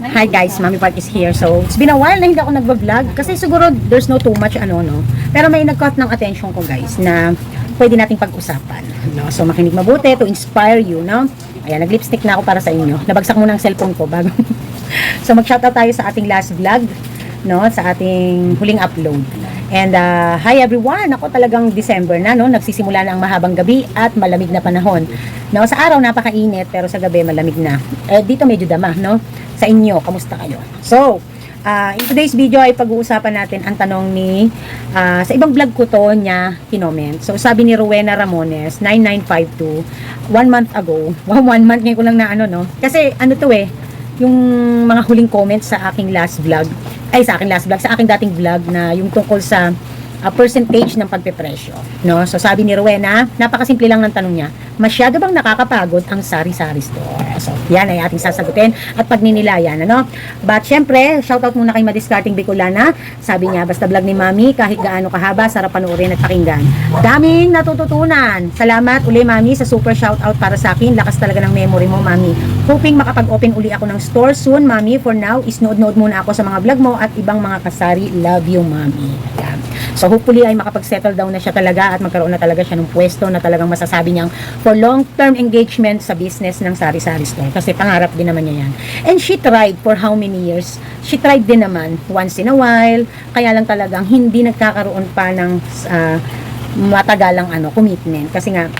Hi guys, Mami Park is here. So, it's been a while na hindi ako nagba-vlog kasi siguro there's no too much ano no. Pero may nag-caught ng attention ko guys na pwede nating pag-usapan. No? So, makinig mabuti to inspire you, no? Ayan, nag-lipstick na ako para sa inyo. Nabagsak muna ang cellphone ko bago. so, mag-shoutout tayo sa ating last vlog, no? Sa ating huling upload. And uh, hi everyone! Ako talagang December na, no? Nagsisimula na ang mahabang gabi at malamig na panahon. No, sa araw napakainit pero sa gabi malamig na. Eh, dito medyo dama, no? Sa inyo, kamusta kayo? So, uh, in today's video ay pag-uusapan natin ang tanong ni ah, sa ibang vlog ko to niya kinoment. So, sabi ni Rowena Ramones 9952 one month ago. Wow, one month ngayon ko lang na ano, no? Kasi ano to eh, yung mga huling comments sa aking last vlog, ay sa aking last vlog, sa aking dating vlog na yung tungkol sa uh, percentage ng pagpepresyo. No? So sabi ni Rowena, napakasimple lang ng tanong niya, masyado bang nakakapagod ang sari-sari store? So yan ay ating sasagutin at pagninilayan. Ano? But syempre, shoutout muna kay Madiscarding Bicolana. Sabi niya, basta vlog ni Mami, kahit gaano kahaba, sarap panoorin at pakinggan. Daming natututunan. Salamat uli Mami sa super shoutout para sa akin. Lakas talaga ng memory mo Mami. Hoping makapag-open uli ako ng store soon Mami. For now, is nood-nood muna ako sa mga vlog mo at ibang mga kasari. Love you Mami. Ayan. So hopefully ay makapag-settle down na siya talaga at magkaroon na talaga siya ng pwesto na talagang masasabi niyang for long-term engagement sa business ng sari-sari store. Kasi pangarap din naman niya yan. And she tried for how many years? She tried din naman once in a while. Kaya lang talagang hindi nagkakaroon pa ng ah, matagalang ano, commitment. Kasi nga,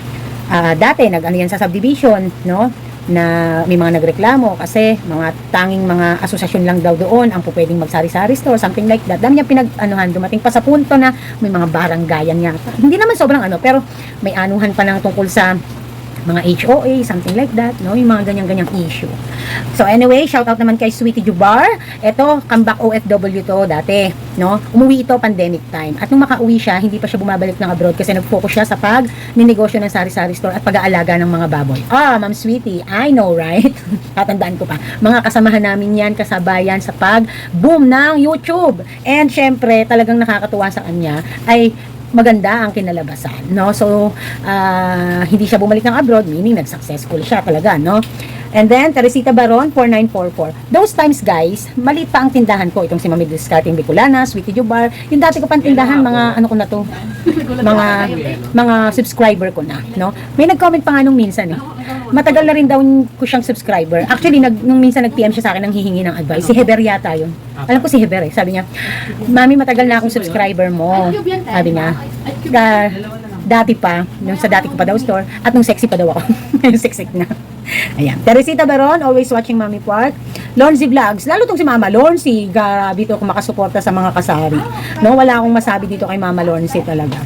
ah, dati nag-ano yan sa subdivision, no? Na may mga nagreklamo kasi mga tanging mga asosasyon lang daw doon ang pupwedeng magsari-sari store, something like that. Dami niya pinag-anuhan, dumating pa sa punto na may mga baranggayan yata. Hindi naman sobrang ano, pero may anuhan pa ng tungkol sa mga HOA, something like that, no? Yung mga ganyan-ganyang issue. So anyway, shout out naman kay Sweetie Jubar. Ito, comeback OFW to dati, no? Umuwi ito pandemic time. At nung makauwi siya, hindi pa siya bumabalik ng abroad kasi nag-focus siya sa pag ninegosyo ng sari-sari store at pag-aalaga ng mga baboy. Ah, Ma'am Sweetie, I know, right? Tatandaan ko pa. Mga kasamahan namin yan, kasabayan sa pag-boom ng YouTube. And syempre, talagang nakakatuwa sa kanya ay maganda ang kinalabasan, no? So, ah, hindi siya bumalik ng abroad, meaning nag-successful siya talaga, no? And then, Teresita Baron, 4944. Those times, guys, maliit pa ang tindahan ko. Itong si Mami Discarding Bicolana, Sweetie Jubar. Yung dati ko pang tindahan, mga, ano ko na to, mga, mga subscriber ko na, no? May nag-comment pa nga nung minsan, eh. Matagal na rin daw ko siyang subscriber. Actually, nag, nung minsan nag-PM siya sa akin, nang hihingi ng advice. Si Heber yata yun. Alam ko si Heber, eh. Sabi niya, Mami, matagal na akong subscriber mo. Sabi niya, "Da- dati pa, nung sa dati ko pa daw store, at nung sexy pa daw ako. Ngayon sexy na. Ayan. Teresita Baron, always watching Mami Park. Lornsy Vlogs, lalo tong si Mama Lornsy, grabe to kung makasuporta sa mga kasari. No, wala akong masabi dito kay Mama Lornsy talaga.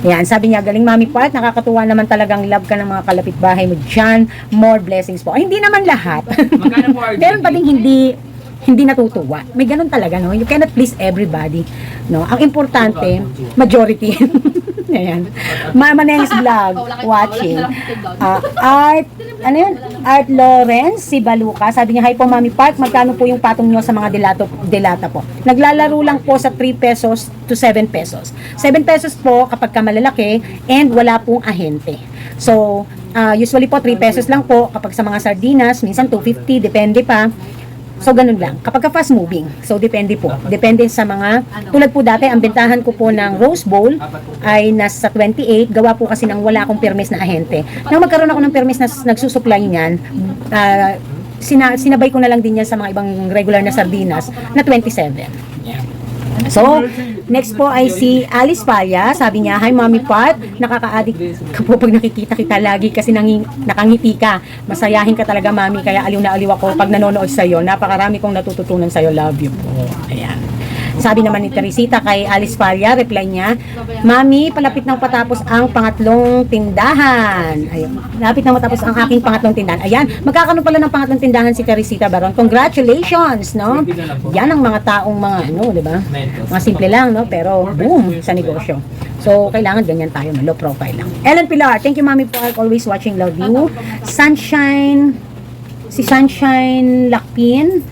Ayan, sabi niya, galing Mami Park, nakakatuwa naman talagang love ka ng mga kalapit bahay mo dyan. More blessings po. Ay, hindi naman lahat. Magkano po? Meron pa ding hindi hindi natutuwa. May ganun talaga, no? You cannot please everybody, no? Ang importante, majority. Ayan. Mama Nengs Vlog, watching. Ah, Art, ano yun? Art Lawrence, si Baluka. Sabi niya, hi po Mami Park, magkano po yung patong nyo sa mga delato, delata po? Naglalaro lang po sa 3 pesos to 7 pesos. 7 pesos po kapag ka malalaki and wala pong ahente. So, ah, usually po 3 pesos lang po kapag sa mga sardinas, minsan 250, depende pa. So, ganun lang. Kapag ka fast moving, so depende po. Depende sa mga, tulad po dati, ang bentahan ko po ng Rose Bowl ay nasa 28, gawa po kasi nang wala akong permis na ahente. Nang magkaroon ako ng permis na nagsusupply niyan, ah, sina, sinabay ko na lang din yan sa mga ibang regular na sardinas na 27. So, next po ay si Alice Paya. Sabi niya, Hi Mommy Pat, nakaka-addict ka po pag nakikita kita lagi kasi nangi, nakangiti ka. Masayahin ka talaga Mami, kaya aliw na aliw ako pag nanonood sa'yo. Napakarami kong natututunan sa'yo. Love you po. Ayan. Sabi naman ni Teresita kay Alice Paya, reply niya, Mami, palapit nang patapos ang pangatlong tindahan. Ayun. Lapit nang matapos ang aking pangatlong tindahan. Ayan, magkakaroon pala ng pangatlong tindahan si Teresita Baron. Congratulations, no? Yan ang mga taong mga ano, di ba? Mga simple lang, no? Pero boom sa negosyo. So, kailangan ganyan tayo, no? low profile lang. Ellen Pilar, thank you Mami Park, always watching, love you. Sunshine, si Sunshine Lakpin,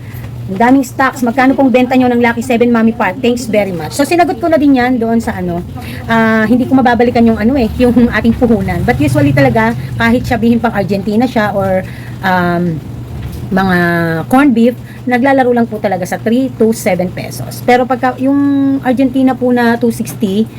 ang daming stocks. Magkano pong benta nyo ng Lucky 7 Mami Park? Thanks very much. So, sinagot ko na din yan doon sa ano. ah, hindi ko mababalikan yung ano eh, yung ating puhunan. But usually talaga, kahit sabihin pang Argentina siya or um, mga corned beef, naglalaro lang po talaga sa 3 to 7 pesos. Pero pagka yung Argentina po na 260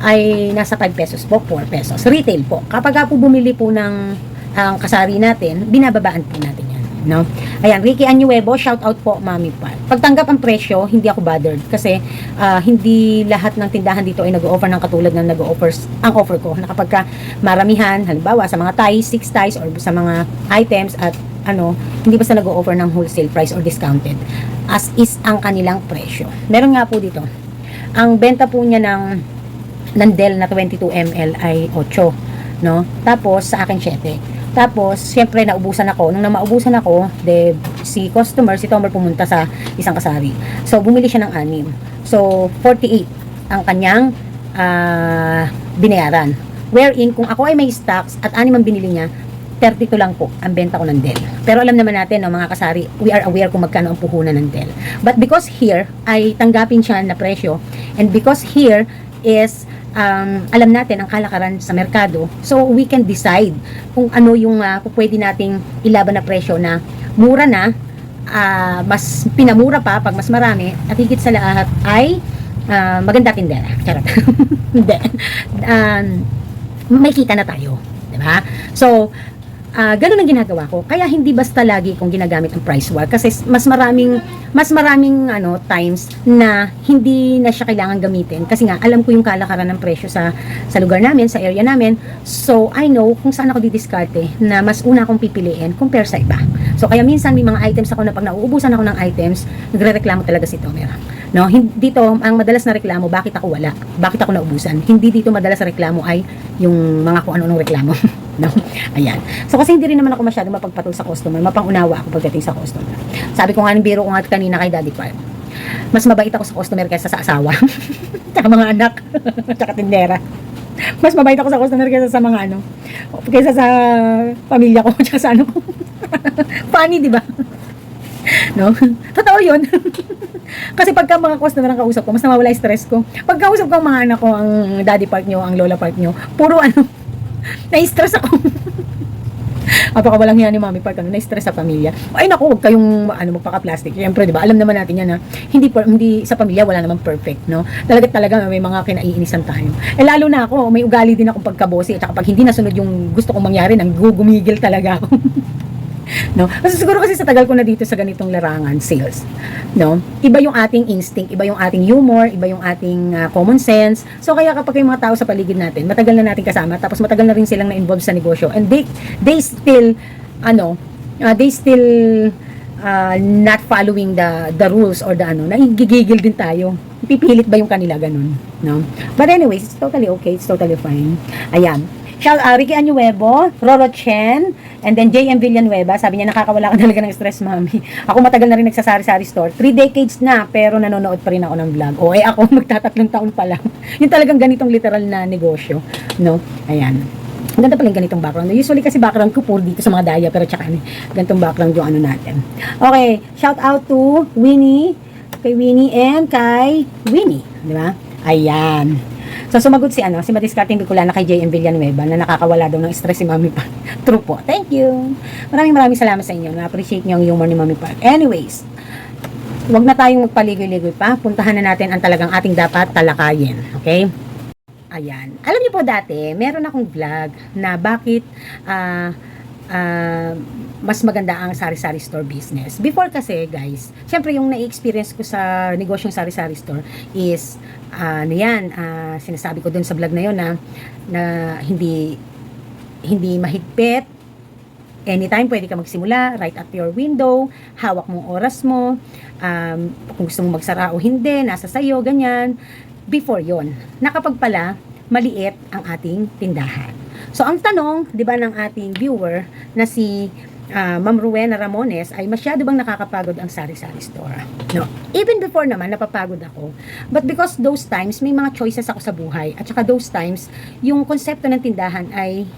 ay nasa 5 pesos po, 4 pesos. Retail po. Kapag po bumili po ng ang kasari natin, binababaan po natin. No? Ayan, Ricky Anuevo, shout out po, Mami Pa. Pagtanggap ang presyo, hindi ako bothered kasi ah, hindi lahat ng tindahan dito ay nag-offer ng katulad ng nag-offer ang offer ko. Na kapag ka maramihan, halimbawa sa mga ties, 6 ties or sa mga items at ano, hindi basta nag-offer ng wholesale price or discounted as is ang kanilang presyo. Meron nga po dito. Ang benta po niya ng ng Dell na 22 ml ay 8, no? Tapos sa akin 7. Tapos, syempre, naubusan ako. Nung na maubusan ako, de, si customer, si Tomer pumunta sa isang kasari. So, bumili siya ng anim. So, 48 ang kanyang ah, binayaran. Wherein, kung ako ay may stocks at anim ang binili niya, 32 lang po ang benta ko ng Dell. Pero alam naman natin, no, mga kasari, we are aware kung magkano ang puhunan ng Dell. But because here, ay tanggapin siya na presyo, and because here is um, alam natin ang kalakaran sa merkado, so we can decide kung ano yung uh, pwede nating ilaban na presyo na mura na, ah, mas pinamura pa pag mas marami, at higit sa lahat ay ah, maganda tindera. Charot. Hindi. um, may kita na tayo. Di ba? So, ah ganun ang ginagawa ko. Kaya hindi basta lagi kong ginagamit ang price war kasi mas maraming mas maraming ano times na hindi na siya kailangan gamitin kasi nga alam ko yung kalakaran ng presyo sa sa lugar namin, sa area namin. So I know kung saan ako didiskarte na mas una akong pipiliin compare sa iba. So kaya minsan may mga items ako na pag nauubusan ako ng items, nagrereklamo talaga si Tomer. No, dito ang madalas na reklamo, bakit ako wala? Bakit ako naubusan? Hindi dito madalas na reklamo ay yung mga kung ano-anong reklamo. no? Ayan. So kasi hindi rin naman ako masyado mapagpatol sa customer, mapangunawa ako pagdating sa customer. Sabi ko nga ng biro ko nga kanina kay Daddy Park. Mas mabait ako sa customer kaysa sa asawa. Tsaka mga anak. Tsaka tindera. Mas mabait ako sa customer kaysa sa mga ano. Kaysa sa pamilya ko. Tsaka sa ano. Funny, di ba? No? Totoo yun. Kasi pagka mga customer ang kausap ko, mas nawawala yung stress ko. Pag kausap ko ang mga anak ko, ang daddy part nyo, ang lola part nyo, puro ano, na-stress ako. Apaka walang yan ni Mami Park, ano, na-stress sa pamilya. Ay naku, huwag kayong ano, magpaka-plastic. Siyempre, di ba, alam naman natin yan na hindi, hindi sa pamilya wala naman perfect, no? Talaga talaga may mga kinaiinisan tayo. Eh lalo na ako, may ugali din akong pagkabosi at saka pag hindi nasunod yung gusto kong mangyari, nang gugumigil talaga ako. No? Kasi siguro kasi sa tagal ko na dito sa ganitong larangan, sales, no? Iba yung ating instinct, iba yung ating humor, iba yung ating ah, common sense. So kaya kapag yung mga tao sa paligid natin, matagal na natin kasama, tapos matagal na rin silang na-involve sa negosyo, and they they still ano, ah, they still ah, not following the the rules or the ano, nagigigil din tayo. Pipilit ba yung kanila ganun, no? But anyways, it's totally okay, it's totally fine. Ayan. Shall, uh, Ricky Anuevo, Roro Chen, and then JM Villanueva, sabi niya nakakawala ka talaga ng stress, mami. Ako matagal na rin nagsasari-sari store. Three decades na, pero nanonood pa rin ako ng vlog. O, eh ako, magtatatlong taon pa lang. yung talagang ganitong literal na negosyo. No? Ayan. Ang ganda pala yung ganitong background. Usually kasi background ko puro dito sa mga daya, pero tsaka ano, ganitong background yung ano natin. Okay, shout out to Winnie, kay Winnie and kay Winnie. Di ba? Ayan. So, sumagot si ano, si Matiscating Bicolana kay JM Villanueva na nakakawala daw ng stress si Mami Park. True po. Thank you. Maraming maraming salamat sa inyo. Na-appreciate niyo ang humor ni Mami Park. Anyways, wag na tayong magpaligoy-ligoy pa. Puntahan na natin ang talagang ating dapat talakayin. Okay? Ayan. Alam niyo po dati, meron akong vlog na bakit ah ah, mas maganda ang sari-sari store business. Before kasi, guys, syempre yung na-experience ko sa negosyong sari-sari store is, ah, ano yan, ah, sinasabi ko dun sa vlog na yun na, na hindi, hindi mahigpit, anytime pwede ka magsimula, right at your window, hawak mong oras mo, um, kung gusto mo magsara o hindi, nasa sayo, ganyan. Before yon nakapag pala, maliit ang ating tindahan. So, ang tanong, di ba, ng ating viewer na si ah, Ma'am Rowena Ramones ay masyado bang nakakapagod ang sari-sari store? No. Even before naman, napapagod ako. But because those times, may mga choices ako sa buhay. At saka those times, yung konsepto ng tindahan ay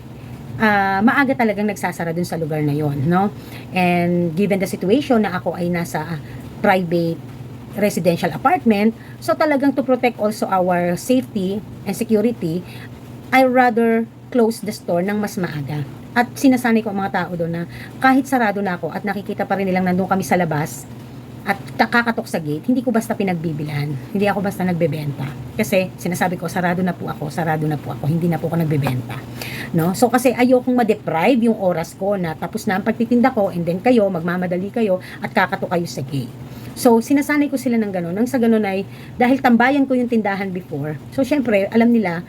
ah, maaga talagang nagsasara dun sa lugar na yon, no? And given the situation na ako ay nasa private residential apartment, so talagang to protect also our safety and security, I rather close the store ng mas maaga. At sinasanay ko ang mga tao doon na kahit sarado na ako at nakikita pa rin nilang nandun kami sa labas, at kakatok sa gate, hindi ko basta pinagbibilan. Hindi ako basta nagbebenta. Kasi sinasabi ko, sarado na po ako, sarado na po ako, hindi na po ako nagbebenta. No? So kasi ayokong ma-deprive yung oras ko na tapos na ang pagtitinda ko and then kayo, magmamadali kayo at kakatok kayo sa gate. So, sinasanay ko sila ng gano'n. Nang sa gano'n ay, dahil tambayan ko yung tindahan before, so syempre, alam nila,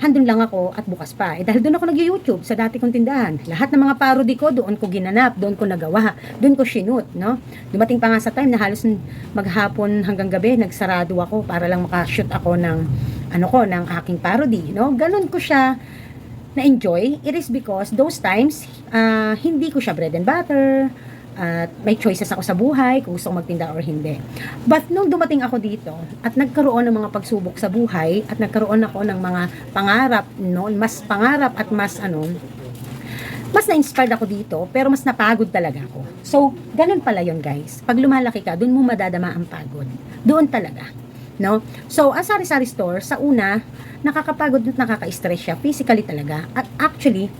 handun lang ako at bukas pa. Eh, dahil doon ako nag-YouTube sa dati kong tindahan. Lahat ng mga parody ko, doon ko ginanap, doon ko nagawa, doon ko sinut, no? Dumating pa nga sa time na halos maghapon hanggang gabi, nagsarado ako para lang makashoot ako ng, ano ko, ng aking parody, no? Ganon ko siya na-enjoy. It is because those times, ah, hindi ko siya bread and butter, at may choices ako sa buhay kung gusto ko magtinda or hindi. But nung dumating ako dito at nagkaroon ng mga pagsubok sa buhay at nagkaroon ako ng mga pangarap noon, mas pangarap at mas ano, mas na-inspired ako dito, pero mas napagod talaga ako. So, ganun pala yon guys. Pag lumalaki ka, dun mo madadama ang pagod. Doon talaga. No? So, ang sari-sari store, sa una, nakakapagod at nakaka-stress siya. Physically talaga. At actually,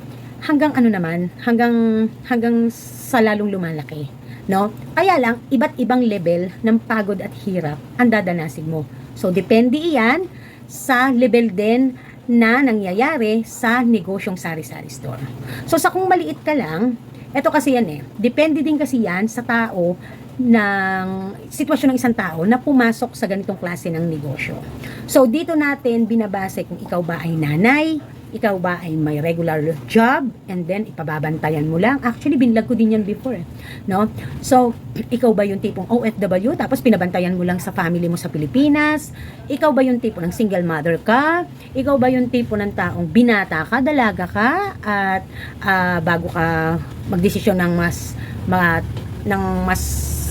hanggang ano naman, hanggang, hanggang sa lalong lumalaki. No? Kaya lang, iba't ibang level ng pagod at hirap ang dadanasin mo. So, depende iyan sa level din na nangyayari sa negosyong sari-sari store. So, sa kung maliit ka lang, eto kasi yan eh, depende din kasi yan sa tao ng sitwasyon ng isang tao na pumasok sa ganitong klase ng negosyo. So, dito natin binabase kung ikaw ba ay nanay, ikaw ba ay may regular job, and then ipababantayan mo lang. Actually, binlag ko din yan before. eh. No? So, ikaw ba yung tipong OFW, tapos pinabantayan mo lang sa family mo sa Pilipinas? Ikaw ba yung tipo ng single mother ka? Ikaw ba yung tipo ng taong binata ka, dalaga ka, at ah, bago ka magdesisyon ng mas, ma, ng mas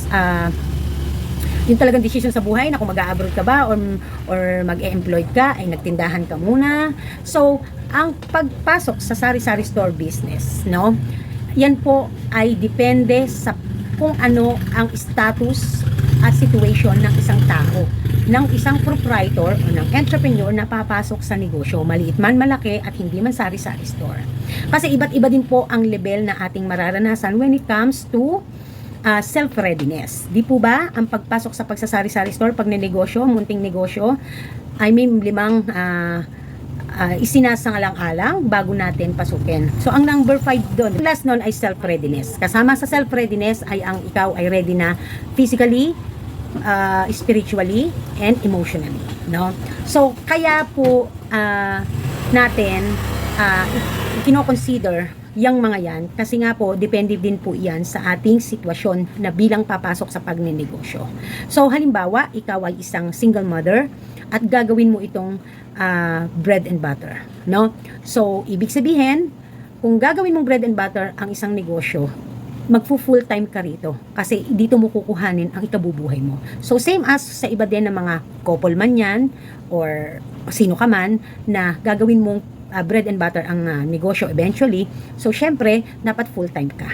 ah, yung talagang decision sa buhay na kung mag-a-abroad ka ba or, or mag-e-employed ka, ay nagtindahan ka muna. So, ang pagpasok sa sari-sari store business, no? Yan po ay depende sa kung ano ang status at situation ng isang tao, ng isang proprietor o ng entrepreneur na papasok sa negosyo, maliit man, malaki at hindi man sari-sari store. Kasi iba't iba din po ang level na ating mararanasan when it comes to uh, self-readiness. Di po ba ang pagpasok sa pagsasari-sari store, pag negosyo, munting negosyo, ay may limang uh, uh, isinasangalang-alang bago natin pasukin. So, ang number 5 doon, last nun ay self-readiness. Kasama sa self-readiness ay ang ikaw ay ready na physically, uh, spiritually, and emotionally. No? So, kaya po uh, natin uh, kino-consider yung mga yan kasi nga po depende din po yan sa ating sitwasyon na bilang papasok sa pagnenegosyo. So halimbawa, ikaw ay isang single mother at gagawin mo itong ah, bread and butter, no? So ibig sabihin, kung gagawin mong bread and butter ang isang negosyo, magfu full time ka rito kasi dito mo kukuhanin ang ikabubuhay mo. So same as sa iba din ng mga couple man yan or sino ka man na gagawin mong uh, bread and butter ang uh, negosyo eventually. So syempre, dapat full time ka.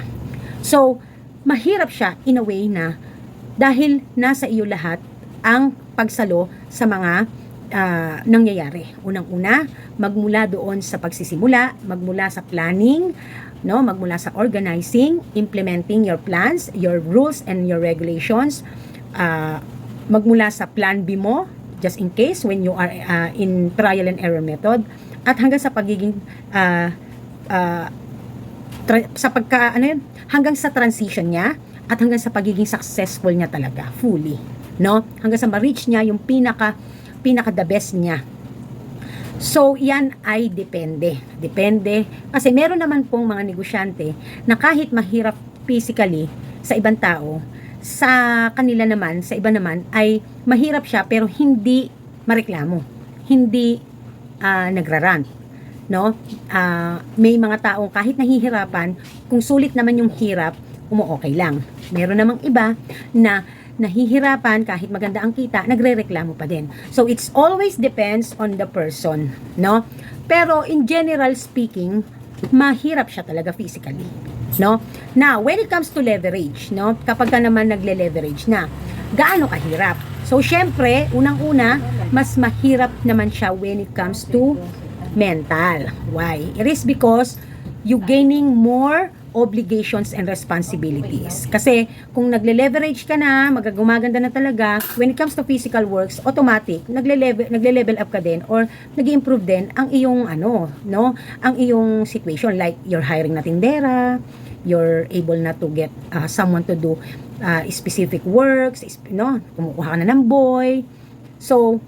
So mahirap siya in a way na dahil nasa iyo lahat ang pagsalo sa mga ah, nangyayari. Unang-una, magmula doon sa pagsisimula, magmula sa planning, no, magmula sa organizing, implementing your plans, your rules and your regulations, ah, magmula sa plan B mo, just in case when you are ah, in trial and error method, at hanggang sa pagiging ah, tra- sa pagka ano yun, hanggang sa transition niya at hanggang sa pagiging successful niya talaga fully no hanggang sa ma-reach niya yung pinaka pinaka the best niya So, yan ay depende. Depende. Kasi meron naman pong mga negosyante na kahit mahirap physically sa ibang tao, sa kanila naman, sa iba naman, ay mahirap siya pero hindi mareklamo. Hindi ah, nagrarant. No? Ah, may mga taong kahit nahihirapan, kung sulit naman yung hirap, umu-okay lang. Meron namang iba na nahihirapan kahit maganda ang kita, nagrereklamo pa din. So it's always depends on the person, no? Pero in general speaking, mahirap siya talaga physically, no? Now, when it comes to leverage, no? Kapag ka naman nagle-leverage na, gaano kahirap? So syempre, unang-una, mas mahirap naman siya when it comes to mental. Why? It is because you gaining more obligations and responsibilities. Kasi kung nagle-leverage ka na, magagumaganda na talaga, when it comes to physical works, automatic, nagle-level, nagle-level up ka din or nag improve din ang iyong ano, no? Ang iyong situation like you're hiring na tindera, you're able na to get uh, someone to do uh, specific works, no? Kumukuha ka na ng boy. So,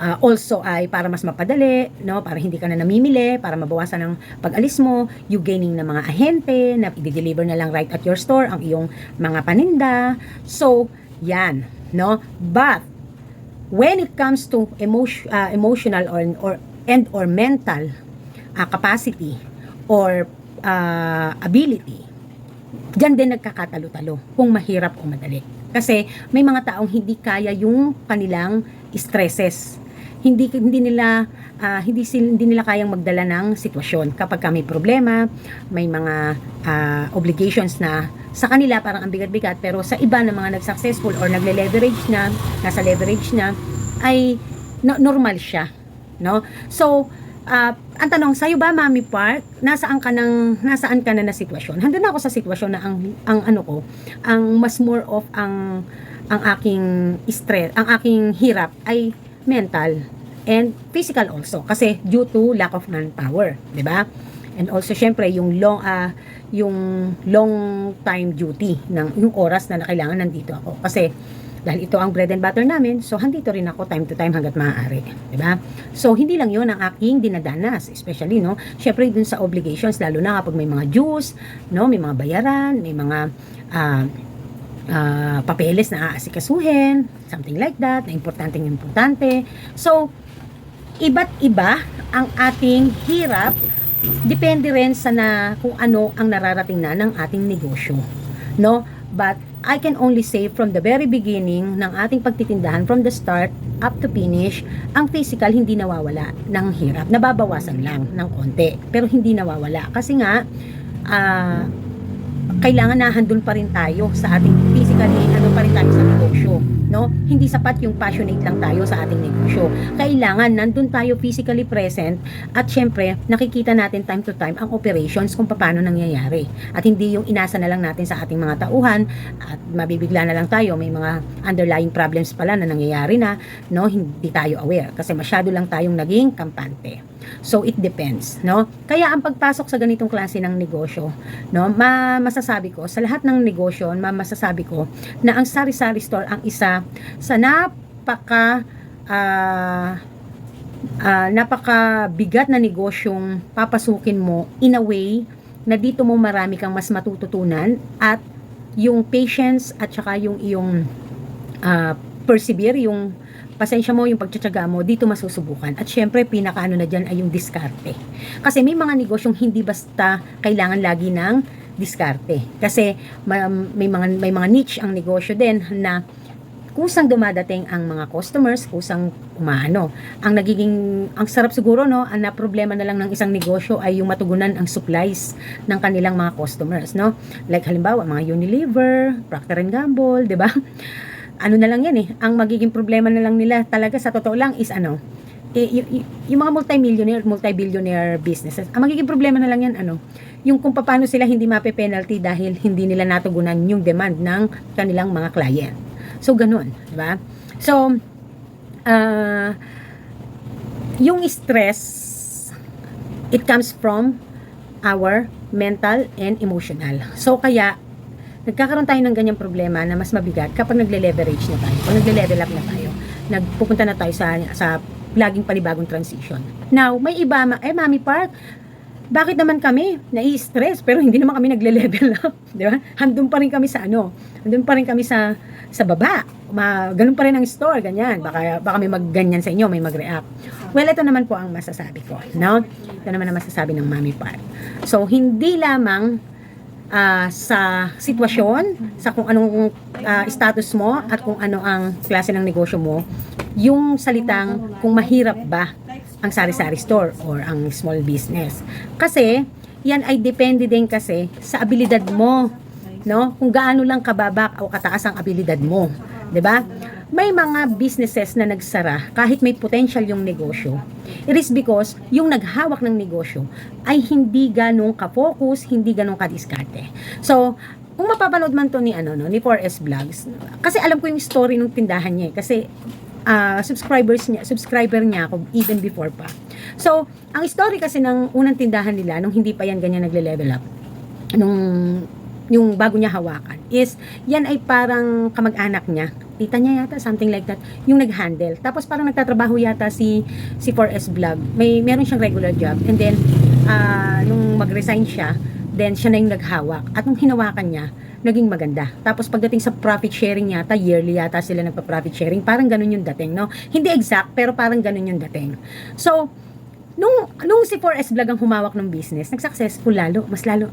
uh, also ay para mas mapadali, no? Para hindi ka na namimili, para mabawasan ang pag-alis mo, you gaining ng mga ahente na i-deliver na lang right at your store ang iyong mga paninda. So, yan, no? But when it comes to emotion, uh, emotional or, or and or mental uh, capacity or uh, ability, Diyan din nagkakatalo-talo kung mahirap o madali. Kasi may mga taong hindi kaya yung kanilang stresses. Hindi hindi nila ah, hindi sil, hindi nila kayang magdala ng sitwasyon kapag ka may problema, may mga ah, obligations na sa kanila parang ang bigat-bigat pero sa iba na mga nag-successful or nagle-leverage na, nasa leverage na ay no- normal siya, no? So, ah, ang tanong sa'yo ba, Mami Park, nasaan ka ng, nasaan ka na na sitwasyon? Handa na ako sa sitwasyon na ang, ang ano ko, ang mas more of ang, ang aking stress, ang aking hirap ay mental and physical also kasi due to lack of manpower, 'di ba? And also syempre yung long ah yung long time duty ng yung oras na kailangan nandito ako kasi dahil ito ang bread and butter namin, so handito rin ako time to time hanggat maaari, 'di ba? So hindi lang 'yon ang aking dinadanas, especially no, syempre dun sa obligations lalo na kapag may mga dues, no, may mga bayaran, may mga ah, ah, papeles na aasikasuhin, something like that, na importanteng importante. So, iba't iba ang ating hirap, depende rin sa na kung ano ang nararating na ng ating negosyo. No? But I can only say from the very beginning ng ating pagtitindahan, from the start up to finish, ang physical hindi nawawala ng hirap. Nababawasan lang ng konti, pero hindi nawawala. Kasi nga, ah, kailangan na handun pa rin tayo sa ating physically, handun pa rin tayo sa negosyo. No? Hindi sapat yung passionate lang tayo sa ating negosyo. Kailangan nandun tayo physically present at syempre nakikita natin time to time ang operations kung paano nangyayari. At hindi yung inasa na lang natin sa ating mga tauhan at mabibigla na lang tayo may mga underlying problems pala na nangyayari na no hindi tayo aware kasi masyado lang tayong naging kampante. So it depends, no? Kaya ang pagpasok sa ganitong klase ng negosyo, no, ma masasabi ko sa lahat ng negosyo, ma masasabi ko na ang sari-sari store ang isa sa napaka ah ah, napaka-bigat na negosyong papasukin mo in a way na dito mo marami kang mas matututunan at yung patience at saka yung iyong ah, persevere, yung pasensya mo, yung pagtsatsaga mo, dito masusubukan. At syempre, pinakaano na dyan ay yung diskarte. Kasi may mga negosyong hindi basta kailangan lagi ng diskarte. Kasi ma- may mga, may mga niche ang negosyo din na kusang dumadating ang mga customers, kusang umaano. Ang nagiging, ang sarap siguro, no, ang problema na lang ng isang negosyo ay yung matugunan ang supplies ng kanilang mga customers, no. Like halimbawa, mga Unilever, Procter Gamble, di ba? Ano na lang yan eh. Ang magiging problema na lang nila talaga sa totoo lang is ano, eh, y- y- yung mga multi-millionaire, multi-billionaire businesses, ang magiging problema na lang yan, ano, yung kung paano sila hindi mape-penalty dahil hindi nila natugunan yung demand ng kanilang mga client. So, ganun, di ba? So, ah, yung stress, it comes from our mental and emotional. So, kaya, nagkakaroon tayo ng ganyang problema na mas mabigat kapag nagle-leverage na tayo, kapag nagle-level up na tayo, nagpupunta na tayo sa, sa laging panibagong transition. Now, may iba, ma- eh, Mami Park, bakit naman kami nai-stress pero hindi naman kami nagle-level up, di ba? Handun pa rin kami sa ano, handun pa rin kami sa sa baba. Ma, ganun pa rin ang store, ganyan. Baka baka may magganyan sa inyo, may mag-react. Well, ito naman po ang masasabi ko, no? Ito naman ang masasabi ng Mami Park. So, hindi lamang ah, sa sitwasyon, sa kung anong ah, status mo at kung ano ang klase ng negosyo mo, yung salitang kung mahirap ba ang sari-sari store or ang small business. Kasi, yan ay depende din kasi sa abilidad mo, no? Kung gaano lang kababa o kataas ang abilidad mo, 'di ba? May mga businesses na nagsara kahit may potential yung negosyo. It is because yung naghawak ng negosyo ay hindi ganong ka-focus, hindi ganong ka-diskarte. So, kung mapapanood man to ni ano no ni 4S Vlogs kasi alam ko yung story ng tindahan niya eh. kasi ah, subscribers niya subscriber niya ako even before pa so ang story kasi ng unang tindahan nila nung hindi pa yan ganyan nagle-level up nung yung bago niya hawakan is yan ay parang kamag-anak niya tita niya yata something like that yung nag-handle tapos parang nagtatrabaho yata si si 4S vlog may meron siyang regular job and then ah, nung mag-resign siya then siya na yung naghawak at nung hinawakan niya naging maganda. Tapos pagdating sa profit sharing yata, yearly yata sila nagpa-profit sharing. Parang ganun yung dating, no? Hindi exact, pero parang ganun yung dating. So, nung, nung si 4S Vlog ang humawak ng business, nag-successful lalo, mas lalo,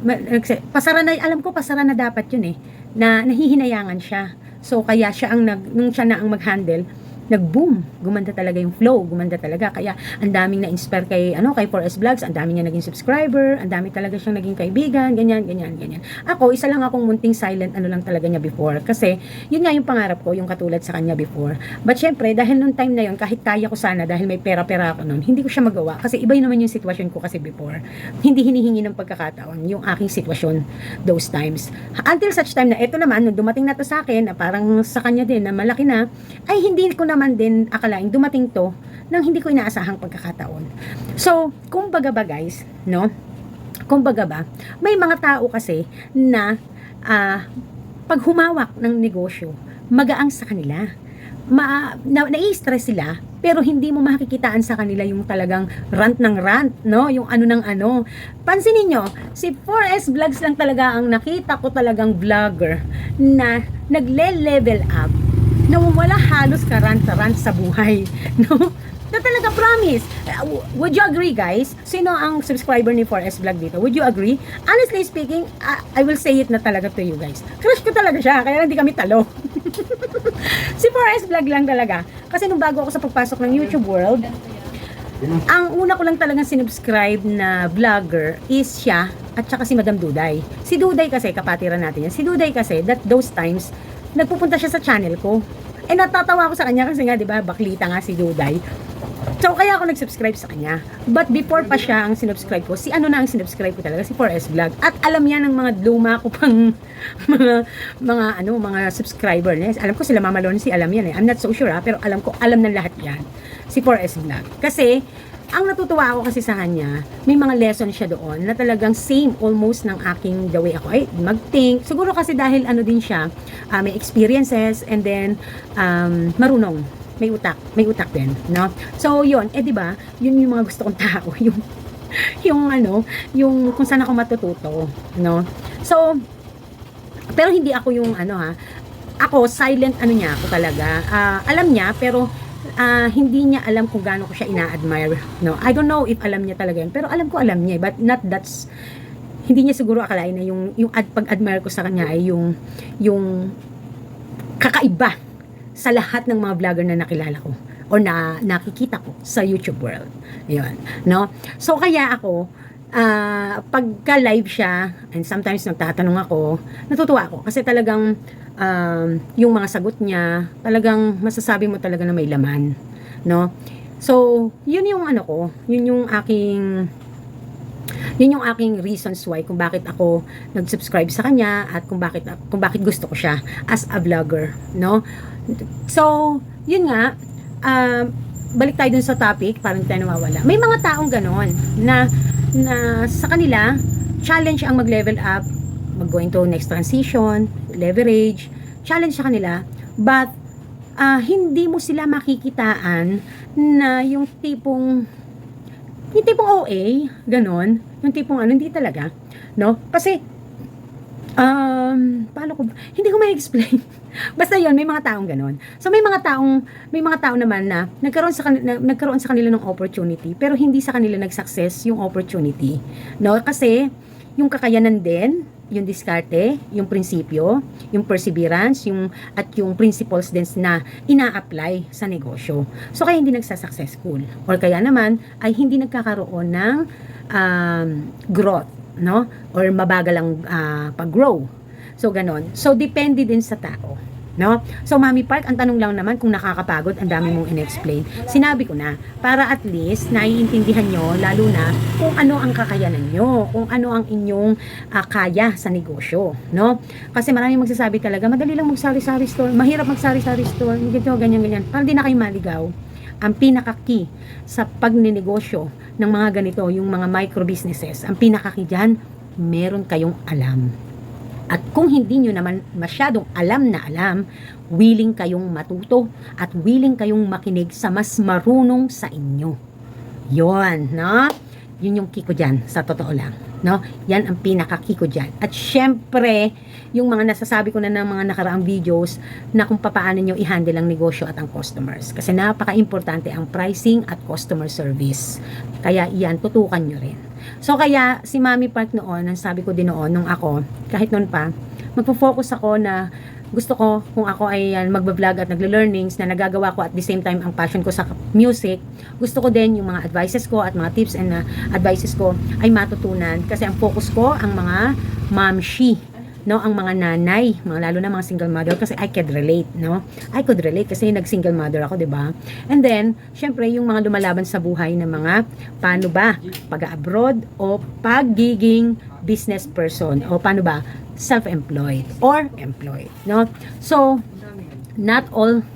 pasara na, alam ko pasara na dapat yun eh, na nahihinayangan siya. So, kaya siya ang nag, nung siya na ang mag-handle, nag-boom. Gumanda talaga yung flow, gumanda talaga. Kaya, ang daming na-inspire kay, ano, kay 4S Vlogs, ang dami niya naging subscriber, ang dami talaga siyang naging kaibigan, ganyan, ganyan, ganyan. Ako, isa lang akong munting silent, ano lang talaga niya before. Kasi, yun nga yung pangarap ko, yung katulad sa kanya before. But syempre, dahil nung time na yun, kahit kaya ko sana, dahil may pera-pera ako noon, hindi ko siya magawa. Kasi iba yun naman yung sitwasyon ko kasi before. Hindi hinihingi ng pagkakataon yung aking sitwasyon those times. Until such time na, eto naman, nung dumating na to sa akin, na parang sa kanya din, na malaki na, ay hindi ko naman din akalain dumating to nang hindi ko inaasahang pagkakataon. So, kumbaga ba guys, no? Kumbaga ba, may mga tao kasi na ah, pag humawak ng negosyo, magaang sa kanila. Ma, na, nai-stress sila, pero hindi mo makikitaan sa kanila yung talagang rant ng rant, no? Yung ano ng ano. Pansinin nyo, si 4S Vlogs lang talaga ang nakita ko talagang vlogger na nagle-level up na wala halos karant-rant sa buhay, no? Na talaga promise. Uh, Would you agree, guys? Sino ang subscriber ni 4S Vlog dito? Would you agree? Honestly speaking, I, I will say it na talaga to you guys. Crush ko talaga siya, kaya hindi kami talo. si 4S Vlog lang talaga. Kasi nung bago ako sa pagpasok ng YouTube world, ang una ko lang talagang sinubscribe na vlogger is siya at saka si Madam Duday. Si Duday kasi, kapatiran natin yan. Si Duday kasi, that those times, nagpupunta siya sa channel ko. Eh natatawa ako sa kanya kasi nga, di ba, baklita nga si Duday. So, kaya ako nag-subscribe sa kanya. But before pa siya ang sinubscribe ko, si ano na ang sinubscribe ko talaga, si 4S Vlog. At alam yan ng mga luma ko pang mga, mga, ano, mga subscriber niya. Alam ko sila Mama Lonzy, alam yan eh. I'm not so sure ha, pero alam ko, alam ng lahat yan. Si 4S Vlog. Kasi, ang natutuwa ako kasi sa kanya, may mga lesson siya doon na talagang same almost ng aking the way ako ay mag-think. Siguro kasi dahil ano din siya, ah, may experiences and then um, marunong may utak, may utak din, no? So, yun, eh, di ba, yun yung mga gusto kong tao, yung, yung ano, yung kung saan ako matututo, no? So, pero hindi ako yung ano ha, ako, silent ano niya ako talaga, Ah, alam niya, pero ah, hindi niya alam kung gaano ko siya ina-admire, no? I don't know if alam niya talaga yun, pero alam ko alam niya, eh, but not that's, hindi niya siguro akalain na yung, yung ad, pag-admire ko sa kanya ay yung, yung kakaiba sa lahat ng mga vlogger na nakilala ko o na nakikita ko sa YouTube world. Yun, no? So kaya ako ah pagka live siya and sometimes nagtatanong ako, natutuwa ako kasi talagang um, yung mga sagot niya, talagang masasabi mo talaga na may laman, no? So, yun yung ano ko, yun yung aking yun yung aking reasons why kung bakit ako nag-subscribe sa kanya at kung bakit kung bakit gusto ko siya as a vlogger, no? So, yun nga, um, balik tayo dun sa topic, parang tayo nawawala. May mga taong ganon na, na sa kanila, challenge ang mag-level up, mag-going to next transition, leverage, challenge sa kanila, but ah, hindi mo sila makikitaan na yung tipong yung tipong OA, ganon, yung tipong ano, hindi talaga, no? Kasi, um, paano ko, hindi ko ma-explain. Basta yon may mga taong ganon. So, may mga taong, may mga tao naman na nagkaroon sa, kanila, nagkaroon sa kanila ng opportunity, pero hindi sa kanila nag-success yung opportunity, no? Kasi, yung kakayanan din, yung diskarte, yung prinsipyo, yung perseverance, yung at yung principles din na ina-apply sa negosyo. So kaya hindi nagsa-successful or kaya naman ay hindi nagkakaroon ng um, growth, no? Or mabagal ang ah, pag-grow. So ganon. So depende din sa tao. No? So, Mami Park, ang tanong lang naman kung nakakapagod, ang dami mong in-explain. Sinabi ko na, para at least naiintindihan nyo, lalo na kung ano ang kakayanan nyo, kung ano ang inyong ah, kaya sa negosyo. No? Kasi maraming magsasabi talaga, madali lang mag-sari-sari store, mahirap mag-sari-sari store, ganito, ganyan, ganyan. Para di na kayo maligaw ang pinaka-key sa pagninegosyo ng mga ganito, yung mga micro businesses, ang pinaka-key dyan, meron kayong alam. At kung hindi nyo naman masyadong alam na alam, willing kayong matuto at willing kayong makinig sa mas marunong sa inyo. Yon, no? Yun yung kiko dyan, sa totoo lang. No? Yan ang pinaka-kiko dyan. At syempre, yung mga nasasabi ko na ng mga nakaraang videos na kung paano nyo i-handle ang negosyo at ang customers. Kasi napaka-importante ang pricing at customer service. Kaya yan, tutukan nyo rin. So kaya si Mami Park noon, ang sabi ko din noon, nung ako, kahit noon pa, magpo-focus ako na gusto ko kung ako ay uh, magbablog at nagle-learnings na nagagawa ko at the same time ang passion ko sa music, gusto ko din yung mga advices ko at mga tips and uh, advices ko ay matutunan kasi ang focus ko ang mga mamshi no ang mga nanay mga lalo na mga single mother kasi I could relate no? I could relate kasi nag single mother ako 'di ba? And then syempre yung mga lumalaban sa buhay na mga paano ba? Pag-abroad o pagiging business person o paano ba? Self-employed or employed no? So not all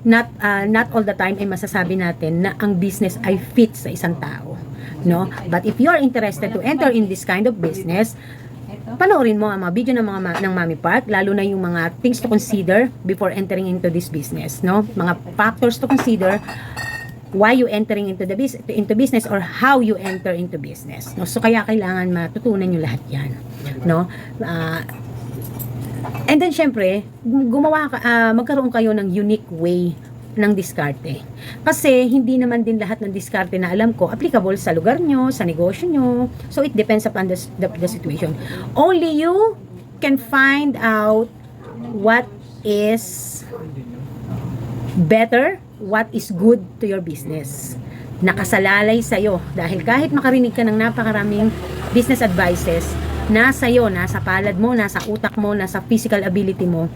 not uh, not all the time ay masasabi natin na ang business ay fit sa isang tao no? But if you are interested to enter in this kind of business panoorin mo ang mga video ng mga ma- ng Mami Park lalo na yung mga things to consider before entering into this business no? Mga factors to consider why you entering into the business into business or how you enter into business no? So kaya kailangan matutunan niyo lahat yan no? Ah, and then syempre gumawa ka ah, magkaroon kayo ng unique way ng diskarte. Kasi hindi naman din lahat ng diskarte na alam ko applicable sa lugar nyo, sa negosyo nyo. So it depends upon the, the, the situation. Only you can find out what is better, what is good to your business. Nakasalalay sa'yo. Dahil kahit makarinig ka ng napakaraming business advices, nasa iyo, nasa palad mo, nasa utak mo, nasa physical ability mo,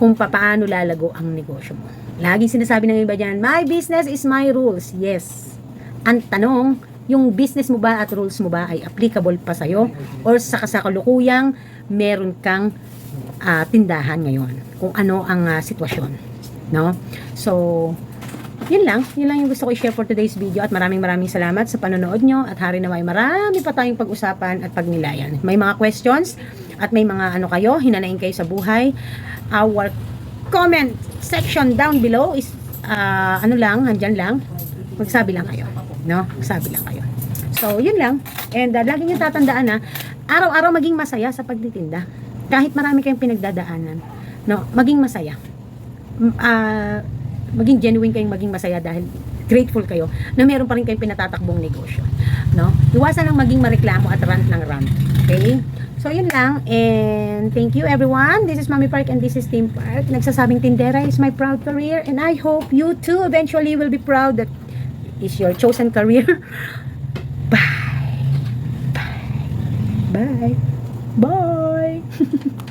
kung paano lalago ang negosyo mo. Laging sinasabi ng iba dyan, my business is my rules. Yes. Ang tanong, yung business mo ba at rules mo ba ay applicable pa sa'yo? Or sa kasakalukuyang, meron kang ah, tindahan ngayon? Kung ano ang ah, sitwasyon. No? So, yun lang. Yun lang yung gusto ko i-share for today's video at maraming maraming salamat sa panonood nyo at hari naway marami pa tayong pag-usapan at pagnilayan. May mga questions at may mga ano kayo, hinanain kayo sa buhay. Our comment section down below is ah, ano lang, handyan lang. Magsabi lang kayo. No? Magsabi lang kayo. So, yun lang. And uh, lagi nyo tatandaan na araw-araw maging masaya sa pagtitinda. Kahit marami kayong pinagdadaanan. No? Maging masaya. Ah, maging genuine kayong maging masaya dahil grateful kayo na meron pa rin kayong pinatatakbong negosyo. No? Iwasan lang maging mareklamo at rant ng rant. Okay? So, yun lang. And thank you everyone. This is Mami Park and this is Team Park. Nagsasabing tindera is my proud career and I hope you too eventually will be proud that is your chosen career. Bye. Bye. Bye. Bye.